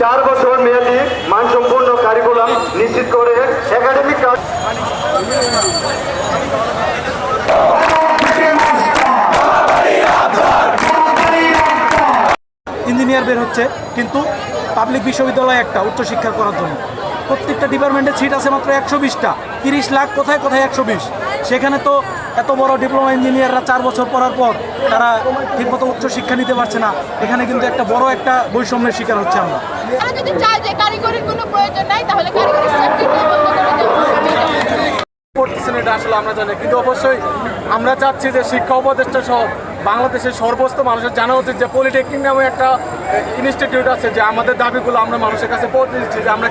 চার বছর মেয়াদী মানসম্পন্ন কারিকুলাম নিশ্চিত করে একাডেমিক কাজ ইঞ্জিনিয়ার বের হচ্ছে, কিন্তু পাবলিক বিশ্ববিদ্যালয় একটা উচ্চশিক্ষা করার জন্য। প্রত্যেকটা ডিপার্টমেন্টের সিট আছে মাত্র একশো বিশটা। তিরিশ লাখ, কোথায় কোথায় একশো বিশ? সেখানে তো এত বড় ডিপ্লোমা ইঞ্জিনিয়াররা চার বছর পড়ার পর তারা ঠিকমতো উচ্চশিক্ষা নিতে পারছে না। এখানে কিন্তু একটা বড় একটা বৈষম্যের শিকার হচ্ছে আমরা। তারা যদি চায় যে কারিগরির কোনো প্রয়োজন নাই তাহলে কারিগরি সেক্টরটা বন্ধ করে দেওয়া করতেছেন এটা আসলে আমরা জানি কিন্তু অবশ্যই আমরা চাচ্ছি যে শিক্ষা উপদেষ্টা সহ বাংলাদেশের সর্বস্ত মানুষের জানা উচিত যে পলিটেকনিক নামে একটা ইনস্টিটিউট আছে যে আমাদের দাবিগুলো আমরা মানুষের কাছে পৌঁছে দিচ্ছি যে আমরা